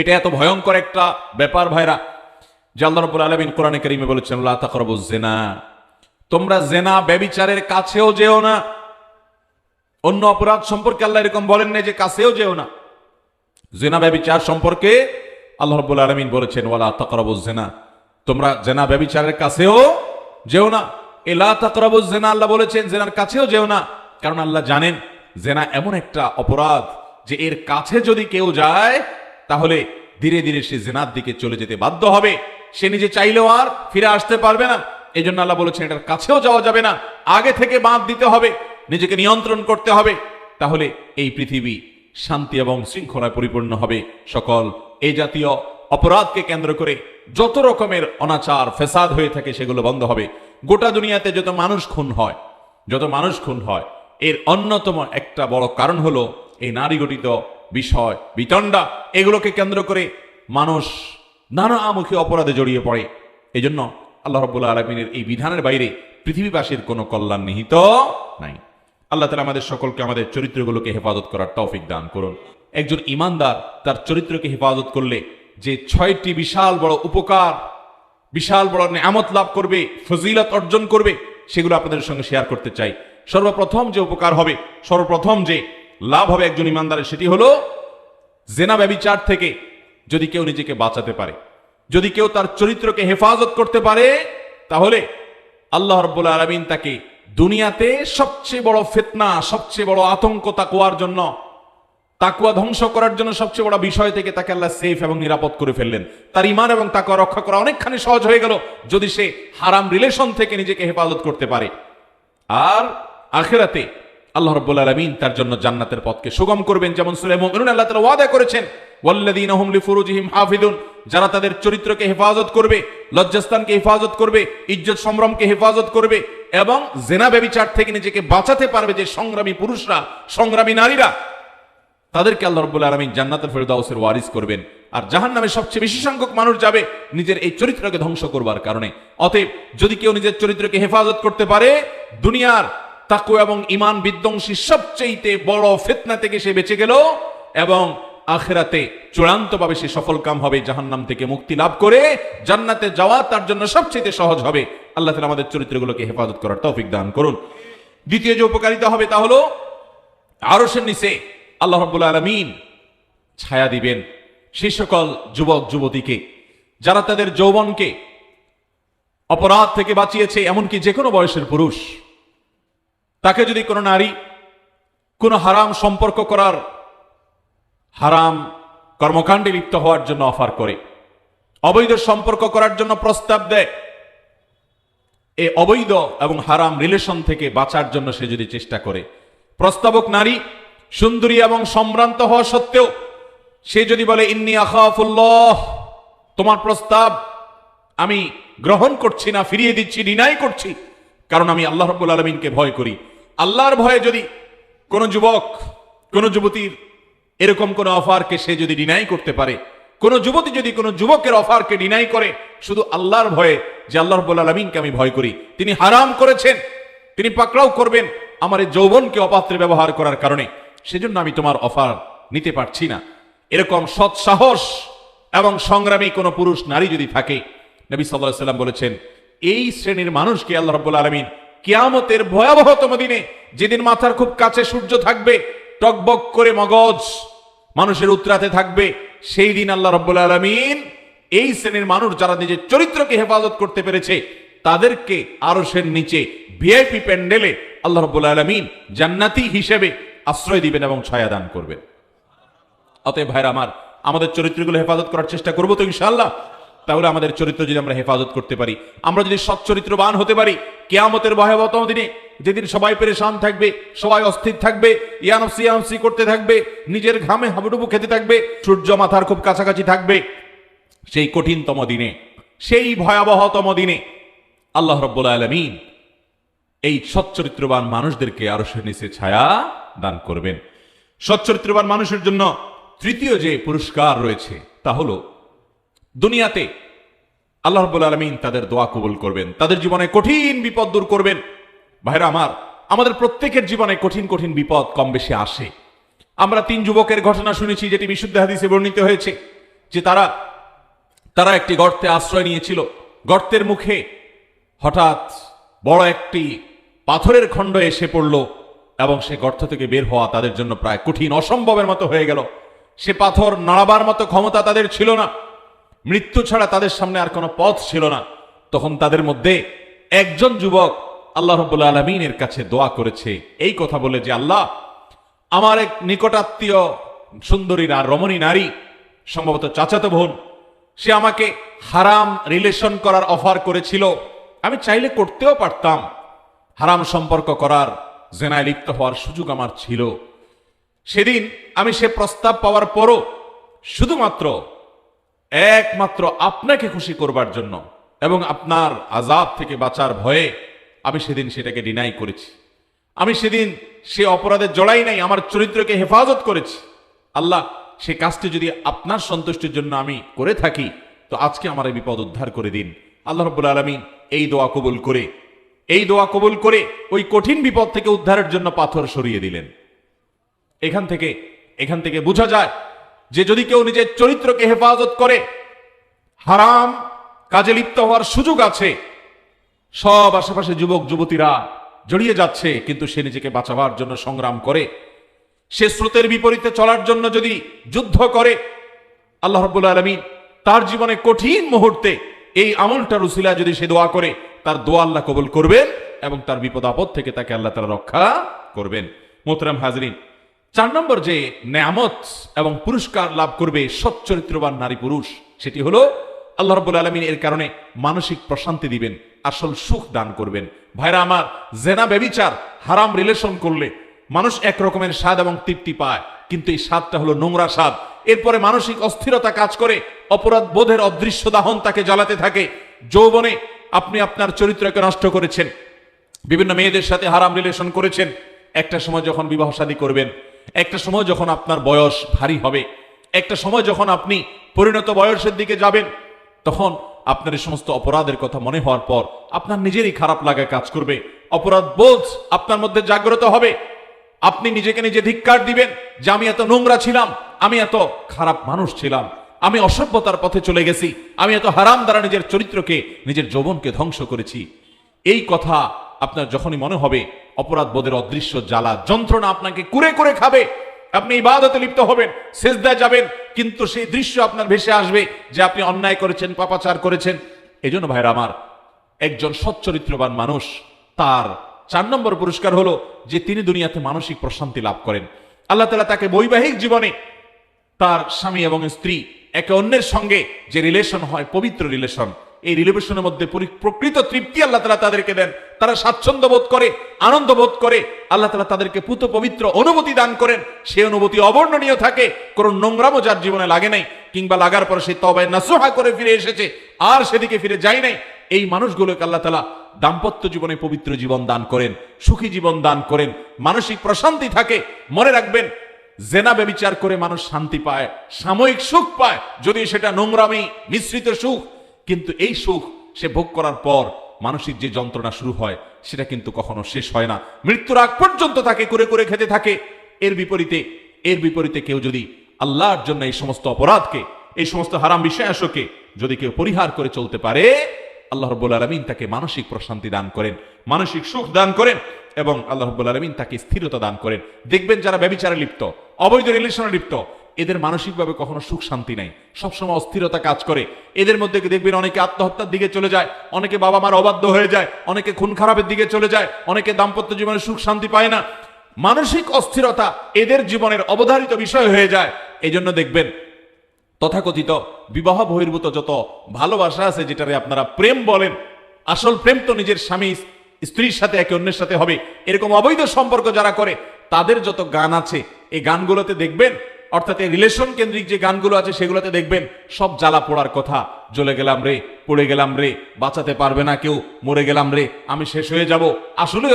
এটা এত ভয়ঙ্কর একটা ব্যাপার, ভাইরা আল্লাহ রব্বুল আলমিন কোরআনে করিমে বলেছেন, লা তাকরাবু জেনা তোমরা জেনা ব্যবিচারের কাছেও যেও না। অন্য অপরাধ সম্পর্কে আল্লাহ এরকম বলেন না যে কাছেও যেও না। জেনা ব্যবিচার সম্পর্কে আল্লাহ রব্বুল আলমিন বলেছেন ওয়ালা তাকরাবু জেনা তোমরা জেনা ব্যবিচারের কাছেও যেও না। এলা তাকরাবু জেনা আল্লাহ বলেছেন জেনার কাছেও যেও না। কারণ আল্লাহ জানেন জেনা এমন একটা অপরাধ যে এর কাছে যদি কেউ যায় তাহলে ধীরে ধীরে সে জেনার দিকে চলে যেতে বাধ্য হবে। সে নিজে চাইলেও আর ফিরে আসতে পারবে না। এই জন্য আল্লাহ বলেছেন, এটার কাছেও যাওয়া যাবে না। আগে থেকে বাঁধ দিতে হবে, নিজেকে নিয়ন্ত্রণ করতে হবে। তাহলে এই পৃথিবী শান্তি এবং শৃঙ্খলায় পরিপূর্ণ হবে। সকল এই জাতীয় অপরাধকে কেন্দ্র করে যত রকমের অনাচার ফেসাদ হয়ে থাকে, সেগুলো বন্ধ হবে। গোটা দুনিয়াতে যত মানুষ খুন হয়, যত মানুষ খুন হয়, এর অন্যতম একটা বড় কারণ হলো এই নারী গঠিত বিষয়, বিতণ্ডা, এগুলোকে কেন্দ্র করে মানুষ নানামুখী অপরাধে জড়িয়ে পড়ে। এই জন্য আল্লাহ রব্বুল্লাহ আলমিনের এই বিধানের বাইরে পৃথিবীবাসীর কোনো কল্যাণ নিহিত নাই। আল্লাহ তালা আমাদের সকলকে আমাদের চরিত্রগুলোকে হেফাজত করার তৌফিক দান করুন। একজন ইমানদার তার চরিত্রকে হেফাজত করলে যে ছয়টি বিশাল বড় উপকার, বিশাল বড় নেয়ামত লাভ করবে, ফজিলত অর্জন করবে, সেগুলো আপনাদের সঙ্গে শেয়ার করতে চাই। সর্বপ্রথম যে উপকার হবে, সর্বপ্রথম যে লাভ হবে একজন ইমানদারের, সেটি হলো জেনা ব্যবিচার থেকে যদি কেউ নিজেকে বাঁচাতে পারে, যদি কেউ তার চরিত্রকে হেফাজত করতে পারে, তাহলে আল্লাহ রব্বুল আলমিন তাকে দুনিয়াতে সবচেয়ে বড় ফেতনা, সবচেয়ে বড় আতঙ্ক তাকুয়ার জন্য তাকুয়া ধ্বংস করার জন্য সবচেয়ে বড় বিষয় থেকে তাকে আল্লাহ সেফ এবং নিরাপদ করে ফেললেন। তার ইমান এবং তাকুয়া রক্ষা করা অনেকখানি সহজ হয়ে গেল, যদি সে হারাম রিলেশন থেকে নিজেকে হেফাজত করতে পারে। আর আখেরাতে আল্লাহ রব্বুল আলমিন তার জন্য জান্নাতের পথকে সুগম করবেন। যেমন আল্লাহ তাআলা ওয়াদা করেছেন যারা তাদের চরিত্রকে হেফাজত করবে, লজ্জাস্থানকে হেফাজত করবে, ইজ্জত সম্ভ্রমকে হেফাজত করবে এবং জেনা ব্যবিচার থেকে নিজেকে বাঁচাতে পারবে যে সংগ্রামী পুরুষরা, সংগ্রামী নারীরা, তাদেরকে আল্লাহ রব্বুল আলমিন জান্নাতের ফেরদাউসের ওয়ারিস করবেন। আর জাহান নামে সবচেয়ে বেশি সংখ্যক মানুষ যাবে নিজের এই চরিত্রকে ধ্বংস করবার কারণে। অতএব যদি কেউ নিজের চরিত্রকে হেফাজত করতে পারে, দুনিয়ার তাকু এবং ইমান বিধ্বংসী সবচেয়ে বড় ফেতনা থেকে সে বেঁচে গেল এবং আখেরাতে চূড়ান্তভাবে সে সফল কাম হবে, জাহান্নাম থেকে মুক্তি লাভ করে জান্নাতে যাওয়া তার জন্য সবচেয়ে সহজ হবে। আল্লাহ তালা আমাদের চরিত্রগুলোকে হেফাজত করার তৌফিক দান করুন। দ্বিতীয় যে উপকারিতা হবে তা হলো আরও সে নিচে আল্লাহ রব্বুল আলমিন ছায়া দিবেন সেই সকল যুবক, যুবতীকে, যারা তাদের যৌবনকে অপরাধ থেকে বাঁচিয়েছে, এমনকি যে কোনো বয়সের পুরুষ। তাকে যদি কোনো নারী, কোনো হারাম সম্পর্ক করার হারাম কর্মকাণ্ডে লিপ্ত হওয়ার জন্য অফার করে, অবৈধ সম্পর্ক করার জন্য প্রস্তাব দেয় এই অবৈধ এবং হারাম রিলেশন থেকে বাঁচার জন্য সে যদি চেষ্টা করে, প্রস্তাবক নারী, সুন্দরী এবং সম্ভ্রান্ত হওয়া সত্ত্বেও, সে যদি বলে, ইন্নি আখাফুল্লাহ, তোমার প্রস্তাব আমি গ্রহণ করছি না, ফিরিয়ে দিচ্ছি ডিনাই করছি, কারণ আমি আল্লাহ রব্বুল আলমিনকে ভয় করি। আল্লাহর ভয়ে যদি কোনো যুবক, কোনো যুবতীর এরকম কোনো অফারকে সে যদি ডিনাই করতে পারে, কোন যুবতী যদি কোনো যুবকের অফারকে ডিনাই করে, শুধু আল্লাহর ভয়ে যে আল্লাহ রব্বুল আলমিনকে আমি ভয় করি, তিনি হারাম করেছেন, তিনি পাকড়াও করবেন, আমার এই যৌবনকে অপাত্রে ব্যবহার করার কারণে, সেজন্য আমি তোমার অফার নিতে পারছি না। এরকম সৎ সাহস এবং সংগ্রামী কোনো পুরুষ, নারী যদি থাকে, নবী সাল্লাহ সাল্লাম বলেছেন, এই শ্রেণির মানুষকে আল্লাহ রব্বুল আলমিন কিয়ামতের ভয়াবহতম দিনে যেদিন মাথার খুব কাছে সূর্য থাকবে, টকবক করে মগজ মানুষের উত্রাতে থাকবে, সেই দিন আল্লাহ রব্বুল আলমিন এই শ্রেণির মানুষ যারা নিজের চরিত্রকে হেফাজত করতে পেরেছে, তাদেরকে আরশের নিচে ভিআইপি প্যান্ডেলে আল্লাহ রব্বুল আলমিন জান্নাতি হিসেবে আশ্রয় দিবেন এবং ছায়া দান করবেন। অতএব ভাইরা আমার, আমাদের চরিত্রগুলো হেফাজত করার চেষ্টা করব তো ইনশাল্লাহ তাহলে আমাদের চরিত্র যদি আমরা হেফাজত করতে পারি, আমরা যদি সৎ চরিত্রবান হতে পারি, কেয়ামতের ভয়াবহতম দিনে যেদিন সবাই পেরেশান থাকবে, সবাই অস্থির থাকবে ইয়ানসি ইয়ানসি করতে থাকবে, নিজের ঘামে হাবুডুবু খেতে থাকবে, সূর্য মাথার খুব কাছাকাছি থাকবে, সেই কঠিনতম দিনে, সেই ভয়াবহতম দিনে আল্লাহ রব্বুল আলমিন এই সচ্চরিত্রবান মানুষদেরকে আরও সে নিচে ছায়া দান করবেন। সচ্চরিত্রবান মানুষের জন্য তৃতীয় যে পুরস্কার রয়েছে, তা হলো দুনিয়াতে আল্লাহ রব্বুল আলমিন তাদের দোয়া কবুল করবেন, তাদের জীবনে কঠিন বিপদ দূর করবেন। ভাইরা আমার, আমাদের প্রত্যেকের জীবনে কঠিন কঠিন বিপদ কম বেশি আসে। আমরা তিন যুবকের ঘটনা শুনেছি, যেটি বিশুদ্ধ হাদিসে বর্ণিত হয়েছে, যে তারা তারা একটি গর্তে আশ্রয় নিয়েছিল। গর্তের মুখে হঠাৎ বড় একটি পাথরের খণ্ড এসে পড়ল এবং সে গর্ত থেকে বের হওয়া তাদের জন্য প্রায় কঠিন, অসম্ভবের মতো হয়ে গেল। সে পাথর নাড়াবার মতো ক্ষমতা তাদের ছিল না। মৃত্যু ছাড়া তাদের সামনে আর কোনো পথ ছিল না। তখন তাদের মধ্যে একজন যুবক আল্লাহ রব্বুল আলমিনের কাছে দোয়া করেছে। এই কথা বলে যে, আল্লাহ, আমার এক নিকটাত্মীয় সুন্দরী আর রমণী নারী, সম্ভবত চাচাতো বোন, সে আমাকে হারাম রিলেশন করার অফার করেছিল। আমি চাইলে করতেও পারতাম। হারাম সম্পর্ক করার জেনায় লিপ্ত হওয়ার সুযোগ আমার ছিল। সেদিন আমি সে প্রস্তাব পাওয়ার পরও শুধুমাত্র একমাত্র আপনাকে খুশি করবার জন্য এবং আপনার আজাব থেকে বাঁচার ভয়ে আমি সেদিন সেটাকে ডিনাই করেছি। আমি সেদিন সে অপরাধে জড়াই নাই, আমার চরিত্রকে হেফাজত করেছি। আল্লাহ, সে কাজটি যদি আপনার সন্তুষ্টির জন্য আমি করে থাকি, তো আজকে আমার এই বিপদ উদ্ধার করে দিন। আল্লাহ রব্বুল আলমিন এই দোয়া কবুল করে, এই দোয়া কবুল করে ওই কঠিন বিপদ থেকে উদ্ধারের জন্য পাথর সরিয়ে দিলেন। এখান থেকে এখান থেকে বোঝা যায় যে যদি কেউ নিজের চরিত্রকে হেফাজত করে, হারাম, কাজে লিপ্ত হওয়ার সুযোগ আছে, সব আশেপাশে যুবক, যুবতীরা জড়িয়ে যাচ্ছে, কিন্তু সে নিজেকে বাঁচাবার জন্য সংগ্রাম করে, সে স্রোতের বিপরীতে চলার জন্য যদি যুদ্ধ করে, আল্লাহ রব্বুল আলমিন তার জীবনে কঠিন মুহূর্তে এই আমলটা রুসিলা যদি সে দোয়া করে, তার দোয়া আল্লাহ কবুল করবেন এবং তার বিপদ আপদ থেকে তাকে আল্লাহ তারা রক্ষা করবেন। মোতরাম হাজরিন চার নম্বর যে নেয়ামত এবং পুরস্কার লাভ করবে সচ্চরিত্রবান নারী পুরুষ, সেটি হলো আল্লাহ রব্বুল আলমিন এর কারণে মানসিক প্রশান্তি দিবেন, আসল সুখ দান করবেন। ভাইরা আমার, জেনা ব্যবিচার হারাম রিলেশন করলে মানুষ এক রকমের স্বাদ এবং তৃপ্তি পায়, কিন্তু এই স্বাদটা হলো নোংরা স্বাদ। এরপরে মানসিক অস্থিরতা কাজ করে, অপরাধ বোধের অদৃশ্য দাহন তাকে জ্বালাতে থাকে। যৌবনে আপনি আপনার চরিত্রকে নষ্ট করেছেন, বিভিন্ন মেয়েদের সাথে হারাম রিলেশন করেছেন, একটা সময় যখন বিবাহ শাদী করবেন একটা সময় যখন আপনার বয়স ভারী হবে, একটা সময় যখন আপনি পরিণত বয়সের দিকে যাবেন, তখন আপনার এই সমস্ত অপরাধের কথা মনে হওয়ার পর আপনার নিজেরই খারাপ লাগা কাজ করবে। অপরাধ বোধ আপনার মধ্যে জাগ্রত হবে। আপনি নিজেকে নিজে ধিক্কার দিবেন যে, আমি এত নোংরা ছিলাম, আমি এত খারাপ মানুষ ছিলাম, আমি অসভ্যতার পথে চলে গেছি, আমি এত হারাম দ্বারা নিজের চরিত্রকে, নিজের যৌবনকে ধ্বংস করেছি। এই কথা আপনার যখনই মনে হবে অপরাধ বোধের অদৃশ্য জ্বালা যন্ত্রণা আপনাকে কুরে করে খাবে। আপনি ইবাদতে লিপ্ত হবেন, সেজদায় যাবেন, কিন্তু সেই দৃশ্য আপনার ভেসে আসবে যে আপনি অন্যায় করেছেন, পাপাচার করেছেন। এই জন্য ভাইরা আমার, একজন সচ্চরিত্রবান মানুষ, তার চার নম্বর পুরস্কার হলো যে তিনি দুনিয়াতে মানসিক প্রশান্তি লাভ করেন। আল্লাহ তালা তাকে বৈবাহিক জীবনে তার স্বামী এবং স্ত্রী একে অন্যের সঙ্গে যে রিলেশন হয়, পবিত্র রিলেশন এই রিলেশনের মধ্যে প্রকৃত তৃপ্তি আল্লাহ তালা তাদেরকে দেন। তারা স্বাচ্ছন্দ্য বোধ করে, আনন্দ বোধ করে। আল্লাহ তালা তাদেরকে পুত পবিত্র অনুভূতি দান করেন। সেই অনুভূতি অবর্ণনীয় থাকে, কোন নোংরামও যার জীবনে লাগে নাই, কিংবা লাগার পর সে তবায় নাসুহা করে ফিরে এসেছে, আর সেদিকে ফিরে যায় নাই। এই মানুষগুলোকে আল্লাহ তালা দাম্পত্য জীবনে পবিত্র জীবন দান করেন, সুখী জীবন দান করেন, মানসিক প্রশান্তি থাকে। মনে রাখবেন, জেনা ব্যবিচার করে মানুষ শান্তি পায়, সাময়িক সুখ পায়। যদি সেটা নোংরামি, মিশ্রিত সুখ কিন্তু এই সুখ সে ভোগ করার পর মানসিক যে যন্ত্রণা শুরু হয়, সেটা কিন্তু কখনো শেষ হয় না। মৃত্যুর আগ পর্যন্ত তাকে করে করে খেতে থাকে। এর বিপরীতে এর বিপরীতে কেউ যদি আল্লাহর জন্য এই সমস্ত অপরাধকে, এই সমস্ত হারাম বিষয়াসকে যদি কেউ পরিহার করে চলতে পারে, আল্লাহ রব্বুল আলমিন তাকে মানসিক প্রশান্তি দান করেন, মানসিক সুখ দান করেন এবং আল্লাহ রব্বুল আলমিন তাকে স্থিরতা দান করেন। দেখবেন যারা ব্যবিচারে লিপ্ত, অবৈধ রিলেশনে লিপ্ত এদের মানসিকভাবে কখনো সুখ শান্তি নাই। সবসময় অস্থিরতা কাজ করে। এদের মধ্যে দেখবেন অনেকে আত্মহত্যার দিকে চলে যায়, অনেকে বাবা মার অবাধ্য হয়ে যায়, অনেকে খুন খারাপের দিকে চলে যায়, অনেকে দাম্পত্য জীবনে সুখ শান্তি পায় না। মানসিক অস্থিরতা এদের জীবনের অবধারিত বিষয় হয়ে যায়। এই জন্য দেখবেন, তথাকথিত বিবাহ বহির্ভূত যত ভালোবাসা আছে যেটারে আপনারা প্রেম বলেন, আসল প্রেম তো নিজের স্বামী, স্ত্রীর সাথে একে অন্যের সাথে হবে। এরকম অবৈধ সম্পর্ক যারা করে, তাদের যত গান আছে, এই গানগুলোতে দেখবেন অর্থাৎ এই রিলেশন কেন্দ্রিক যে গানগুলো আছে সেগুলোতে দেখবেন, সব জ্বালা পোড়ার কথা। জ্বলে গেলাম রে, পড়ে গেলাম রে, বাঁচাতে পারবে না কেউ, মরে গেলাম রে, আমি শেষ হয়ে যাব। আসলে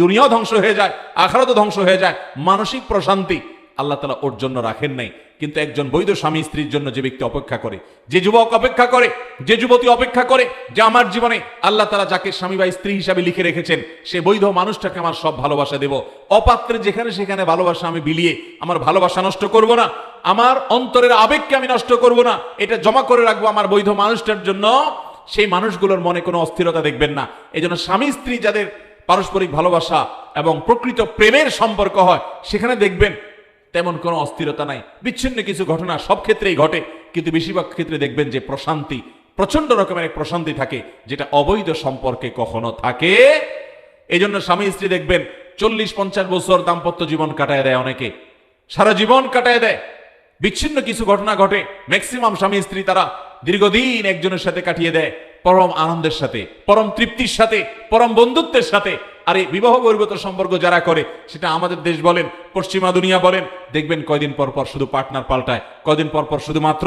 দুনিয়াও ধ্বংস হয়ে যায় আখারও ধ্বংস হয়ে যায়, মানসিক প্রশান্তি। আল্লাহ তালা ওর জন্য রাখেন নাই। কিন্তু একজন বৈধ স্বামী স্ত্রীর জন্য যে ব্যক্তি অপেক্ষা করে, যে যুবক অপেক্ষা করে, যে যুবতী অপেক্ষা করে, যে আমার জীবনে আল্লাহ তালা যাকে স্বামী বা স্ত্রী হিসাবে লিখে রেখেছেন, সে বৈধ মানুষটাকে আমার সব ভালোবাসা দেব। অপাত্রে যেখানে সেখানে ভালোবাসা আমি বিলিয়ে আমার ভালোবাসা নষ্ট করব না, আমার অন্তরের আবেগকে আমি নষ্ট করব না, এটা জমা করে রাখব আমার বৈধ মানুষটার জন্য। সেই মানুষগুলোর মনে কোনো অস্থিরতা দেখবেন না। এই জন্য স্বামী স্ত্রী যাদের পারস্পরিক ভালোবাসা এবং প্রকৃত প্রেমের সম্পর্ক হয়, সেখানে দেখবেন তেমন কোনো অস্থিরতা নাই। বিচ্ছিন্ন কিছু ঘটনা সব ক্ষেত্রেই ঘটে, কিন্তু বেশিরভাগ ক্ষেত্রে দেখবেন যে প্রশান্তি প্রচণ্ড রকমের এক প্রশান্তি থাকে, যেটা অবৈধ সম্পর্কে কখনো থাকে। এই জন্য স্বামী স্ত্রী দেখবেন, চল্লিশ পঞ্চাশ বছর দাম্পত্য জীবন কাটায় দেয় অনেকে। সারা জীবন কাটায় দেয়। বিচ্ছিন্ন কিছু ঘটনা ঘটে ম্যাক্সিমাম স্বামী স্ত্রী তারা দীর্ঘদিন একজনের সাথে কাটিয়ে দেয়, পরম আনন্দের সাথে, পরম তৃপ্তির সাথে, পরম বন্ধুত্বের সাথে। আর এই বিবাহ বহির্গত সম্পর্ক যারা করে, সেটা আমাদের দেশ বলেন, পশ্চিমা দুনিয়া বলেন, দেখবেন কয়দিন পর পর শুধু পার্টনার পাল্টায়, কয়দিন পর পর শুধুমাত্র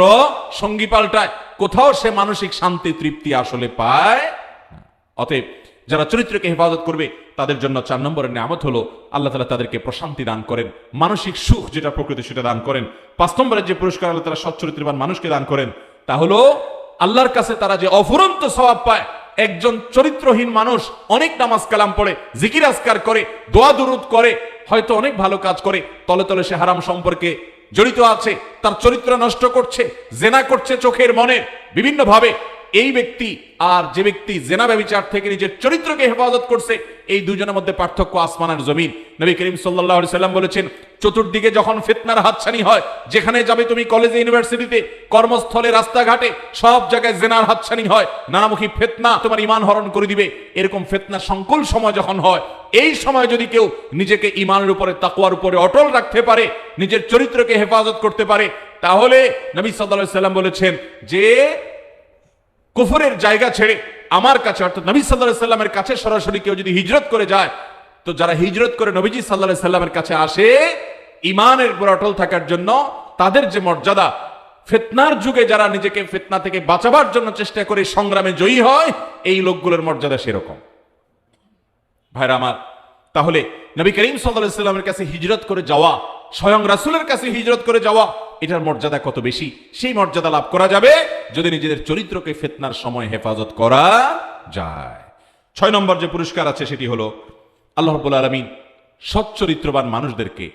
সঙ্গী পাল্টায়, কোথাও সে মানসিক শান্তি, তৃপ্তি আসলে পায় অতএব যারা চরিত্রকে হেফাজত করবে, তাদের জন্য চার নম্বরের নিয়ামত হলো, আল্লাহ তালা তাদেরকে প্রশান্তি দান করেন, মানসিক সুখ যেটা প্রকৃতি সেটা দান করেন, পাঁচ নম্বরের যে পুরস্কার আল্লাহ তালা সচ্চরিত্রবান মানুষকে দান করেন, তা হলো, আল্লাহর কাছে তারা যে অফুরন্ত স্বভাব পায় একজন চরিত্রহীন মানুষ অনেক নামাজ কালাম পড়ে, জিকির আজকার করে, দোয়া দুরুদ করে, হয়তো অনেক ভালো কাজ করে, তলে তলে সে হারাম সম্পর্কে জড়িত আছে, তার চরিত্র নষ্ট করছে, জেনা করছে চোখের মনে বিভিন্ন ভাবে এই ব্যক্তি আর যে ব্যক্তি জেনা ব্যবচার থেকে নিজের চরিত্রকে হেফাজত করছে, এই দুজনের মধ্যে পার্থক্য আসমানের জমিন। নবী করিম সাল্লাহ সাল্লাম বলেছেন, চতুর্দিকে যখন ফিতনার হাতছানি হয়, যেখানে যাবে তুমি কলেজে, ইউনিভার্সিটিতে, কর্মস্থলে, রাস্তাঘাটে, সব জায়গায় জেনার হাতছানি হয়, নানামুখী ফেতনা তোমার ইমান হরণ করে দিবে। এরকম ফেতনা সংকুল সময় যখন হয়, এই সময় যদি কেউ নিজেকে ইমানের উপরে তাকুয়ার উপরে অটল রাখতে পারে, নিজের চরিত্রকে হেফাজত করতে পারে, তাহলে নবী সাল্লাহ সাল্লাম বলেছেন যে কুফরের জায়গা ছেড়ে আমার কাছে, অর্থাৎ নবী সাল্লাহ সাল্লামের কাছে সরাসরি কেউ যদি হিজরত করে যায়, তো যারা হিজরত করে নবীজি সাল্লাহ সাল্লামের কাছে আসে ইমানের উপর অটল থাকার জন্য তাদের যে মর্যাদা, ফেতনার যুগে যারা নিজেকে ফেতনা থেকে বাঁচাবার জন্য চেষ্টা করে সংগ্রামে জয়ী হয়, এই লোকগুলোর মর্যাদা সেরকম। ভাইরা আমার, তাহলে নবী করিম সাল্লাহ সাল্লামের কাছে হিজরত করে যাওয়া, স্বয়ং রাসুলের কাছে হিজরত করে যাওয়া এটার মর্যাদা কত বেশি? সেই মর্যাদা লাভ করা যাবে যদি নিজেদের চরিত্রকে ফেতনার সময় হেফাজত করা যায়। ছয় নম্বর যে পুরস্কার আছে সেটি হলো আল্লাহ রব্বুল আলমিন সচ্চরিত্রবান মানুষদেরকে,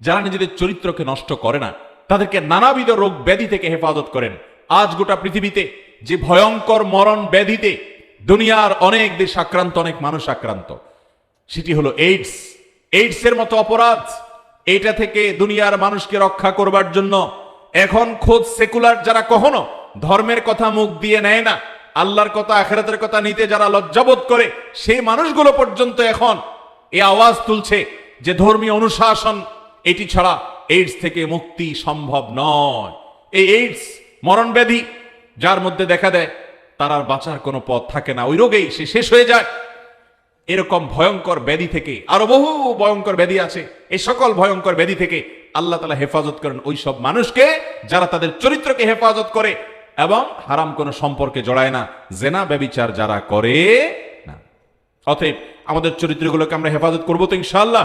যারা নিজেদের চরিত্রকে নষ্ট করে না, তাদেরকে নানাবিধ রোগ ব্যাধি থেকে হেফাজত করেন। আজ গোটা পৃথিবীতে যে ভয়ঙ্কর মরণ ব্যাধিতে দুনিয়ার অনেক দেশ আক্রান্ত, অনেক মানুষ আক্রান্ত, সেটি হলো এইডস এইডস এর মতো অপরাধ এইটা থেকে দুনিয়ার মানুষকে রক্ষা করবার জন্য। এখন খোদ সেকুলার যারা কখনো ধর্মের কথা মুখ দিয়ে নেয় না, আল্লাহর কথা, আখেরাতের কথা নিতে যারা লজ্জাবোধ করে, সেই মানুষগুলো পর্যন্ত এখন এ আওয়াজ তুলছে যে ধর্মীয় অনুশাসন এটি ছাড়া এইডস থেকে মুক্তি সম্ভব নয়। এই এইডস মরণ ব্যাধি যার মধ্যে দেখা দেয়, তার আর বাঁচার কোনো পথ থাকে না। ওই রোগেই সে শেষ হয়ে যায়। এরকম ভয়ঙ্কর ব্যাধি থেকে, আরও বহু ভয়ঙ্কর ব্যাধি আছে, এই সকল ভয়ঙ্কর ব্যাধি থেকে আল্লাহ তালা হেফাজত করেন ওই সব মানুষকে যারা তাদের চরিত্রকে হেফাজত করে এবং হারাম কোনো সম্পর্কে জড়ায় না, জেনা, ব্যবিচার যারা করে না। অতএব আমাদের চরিত্রগুলোকে আমরা হেফাজত করব তো ইনশাল্লাহ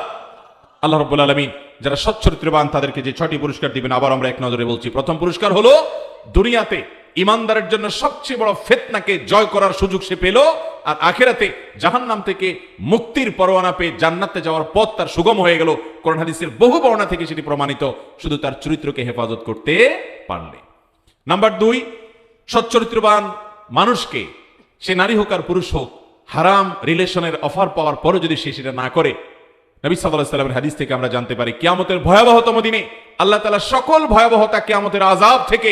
আল্লাহ রব্বুল আলমিন যারা সচ্চরিত্রবান তাদেরকে যে ছয়টি পুরস্কার দিবেন, আবার আমরা এক নজরে বলছি। প্রথম পুরস্কার হলো দুনিয়াতে ইমানদারের জন্য সবচেয়ে বড় ফেতনাকে জয় করার সুযোগ সে পেল, আর আখেরাতে জাহান্নাম থেকে মুক্তির পরোয়ানা পেয়ে জান্নাতে যাওয়ার পথ তার সুগম হয়ে গেল। কোরআন হাদিসের বহু বর্ণা থেকে সেটি প্রমাণিত, শুধু তার চরিত্রকে হেফাজত করতে পারলে। নাম্বার দুই, সচ্চরিত্রবান মানুষকে, সে নারী হোক আর পুরুষ হোক, হারাম রিলেশনের অফার পাওয়ার পরও যদি সে সেটা না করে, নবী সাল্লাহ সাল্লামের হাদিস থেকে আমরা জানতে পারি, কিয়ামতের ভয়াবহতম দিনে আল্লাহ তালা সকল ভয়াবহতা কিয়ামতের আজাব থেকে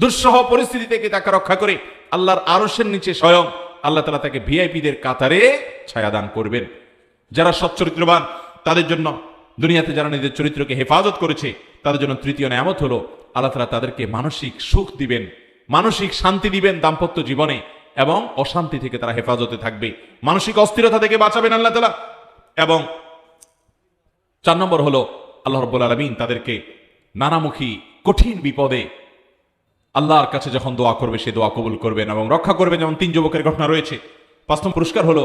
দুঃসহ পরিস্থিতি থেকে তাকে রক্ষা করে আল্লাহর আরসের নিচে স্বয়ং আল্লাহ তালা তাকে ভিআইপিদের কাতারে ছায়াদান করবেন। যারা সচ্চরিত্রবান তাদের জন্য দুনিয়াতে যারা নিজের চরিত্রকে হেফাজত করেছে, তাদের জন্য তৃতীয় নিয়ামত হলো আল্লাহ তালা তাদেরকে মানসিক সুখ দিবেন, মানসিক শান্তি দিবেন দাম্পত্য জীবনে এবং অশান্তি থেকে তারা হেফাজতে থাকবে। মানসিক অস্থিরতা থেকে বাঁচাবেন আল্লাহ তালা। এবং চার নম্বর হলো আল্লাহ রব্বুল আলমিন তাদেরকে নানামুখী কঠিন বিপদে আল্লাহর কাছে যখন দোয়া করবে, সে দোয়া কবুল করবেন এবং রক্ষা করবেন যেমন তিন যুবকের ঘটনা রয়েছে। পাঁচ নম্বর পুরস্কার হলো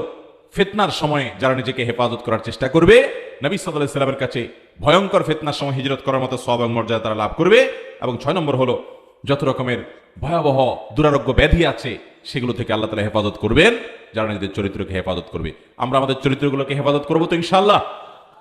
ফেতনার সময়ে যারা নিজেকে হেফাজত করার চেষ্টা করবে, নবী সাল্লাহ সাল্লামের কাছে ভয়ঙ্কর ফেতনার সময় হিজরত করার মতো সব এবং মর্যাদা তারা লাভ করবে। এবং ছয় নম্বর হলো, যত রকমের ভয়াবহ, দুরারোগ্য ব্যাধি আছে, সেগুলো থেকে আল্লাহ তালা হেফাজত করবেন, যারা নিজেদের চরিত্রকে হেফাজত করবে। আমরা আমাদের চরিত্রগুলোকে হেফাজত করব তো ইনশাল্লাহ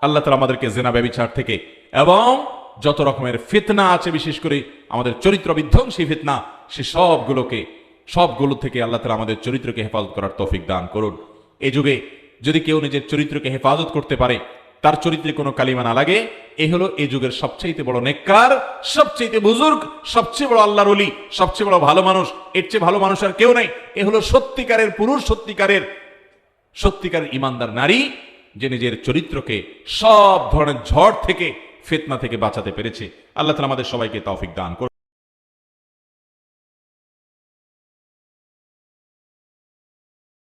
আল্লাহ তালা আমাদেরকে জেনা ব্যবিচার থেকে এবং যত রকমের ফিতনা আছে, বিশেষ করে আমাদের চরিত্র বিধ্বংসী ফিতনা, সে সবগুলোকে, সবগুলো থেকে আল্লাহ তালা আমাদের চরিত্রকে হেফাজত করার তৌফিক দান করুন। এই যুগে যদি কেউ নিজের চরিত্রকে হেফাজত করতে পারে, তার চরিত্রে কোনো কালিমা না লাগে, এ হলো এ যুগের সবচেয়ে বড় নেককার সবচেয়ে বুজুর্গ, সবচেয়ে বড় আল্লাহর অলি সবচেয়ে বড় ভালো মানুষ, এর চেয়ে ভালো মানুষ আর কেউ নাই। এ হলো সত্যিকারের পুরুষ, সত্যিকারের সত্যিকারের ইমানদার নারী, যে নিজের চরিত্রকে সব ধরনের ঝড় থেকে ফেতনা থেকে বাঁচাতে পেরেছে। আল্লাহ তালা আমাদের সবাইকে তৌফিক দান করুন।